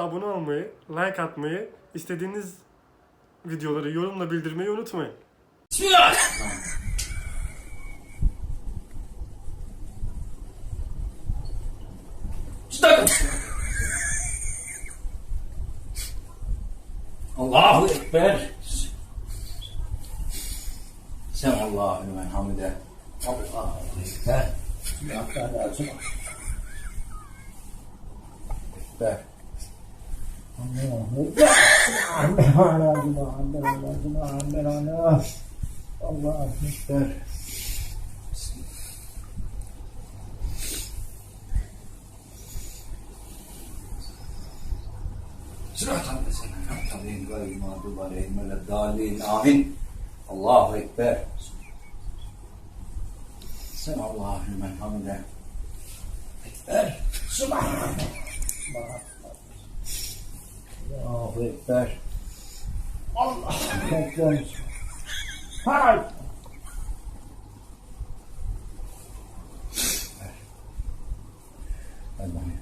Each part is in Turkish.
Abone olmayı, like atmayı, istediğiniz videoları yorumla bildirmeyi unutmayın. Allahu Ekber. Sen Allahu limen hamide. Allahu Ekber. Ekber. Ekber. Allahu Ekber. Allahu Ekber. Sırat allezine hamdalin gayri mağdub aleyhim ve leddalin. Amin. Allahu Ekber. Sen Allahu limen hamide. Ekber. Subhanallah. Allahu Ekber. Allah Ekber. Hay! Allah'ım.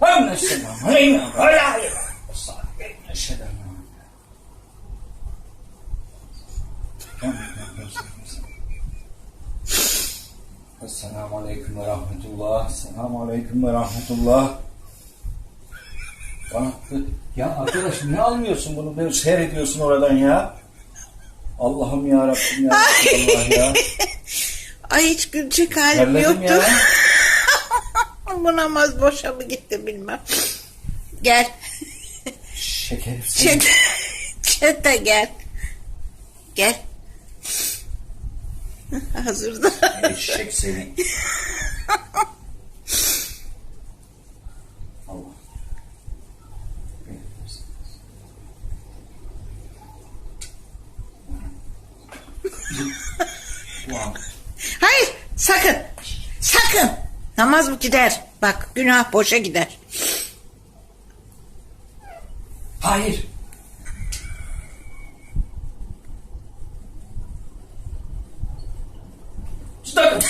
Allah'ım. Allah'ım. Allah'ım. Ashhadu an la ilaha illallah. Esselamu Aleyküm ve Rahmetullah. Esselamu Aleyküm ve Rahmetullah. Bana, ya arkadaş ne almıyorsun bunu? Beni seyrediyorsun oradan ya. Allah'ım ya Rabbim ya Allah ya. Ay hiç gülecek halim Terledim yoktu. ya. Bu namaz boşa mı gitti bilmem. Gel. Şekerim. Çete, çete gel. Gel. Hazırda. Eşek seni. Allah. Hayır sakın. Sakın. Namaz bu gider. Bak günah boşa gider. Hayır. Stop.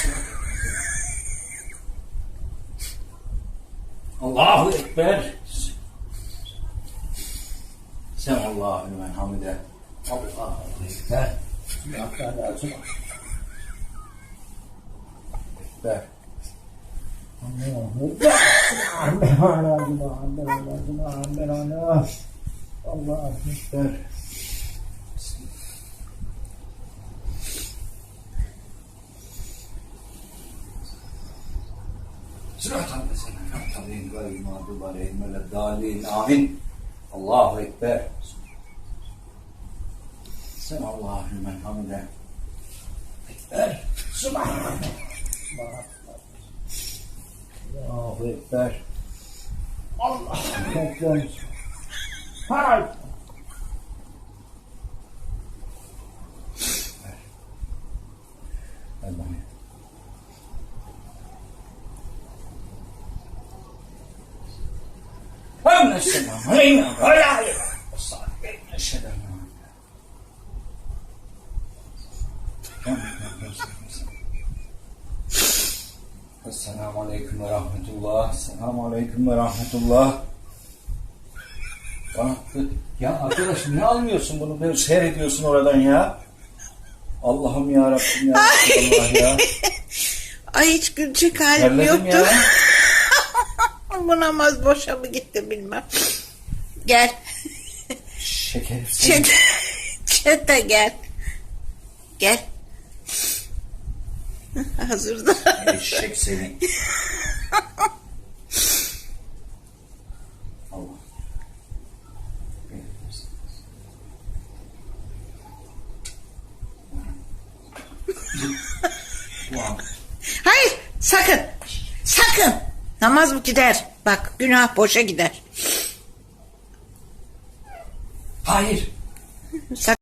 Allahu Ekber. Sen Allahu limen hamide. Allahu Ekber. Ekber. Allahu Allahu Ekber. Sırat allezine hamdalin gayri mağdub aleyhim ve leddalin. Amin. Allahu Ekber. Sen Allahu limen hamide. Ekber. Subhanallah. Allahu Ekber. Allahu Ekber. Hay. Allah'ım. هم نشدم هينا ولا صاحبين نشدم Esselamu Aleyküm ve Rahmetullah. Esselamu Aleyküm ve Rahmetullah. Bana, ya arkadaş ne almıyorsun bunu? Beni seyrediyorsun oradan ya. Allah'ım ya Rabbim ya Allah ya. Ay hiç gülecek halim Terledim yoktu. ya. bu namaz boşa mı gitti bilmem. Gel. Seni. Çete, çete gel. Gel. Hazırda. Eşek seni. Hayır sakın. Sakın. Namaz bu gider. Bak günah boşa gider. Hayır. Sakın.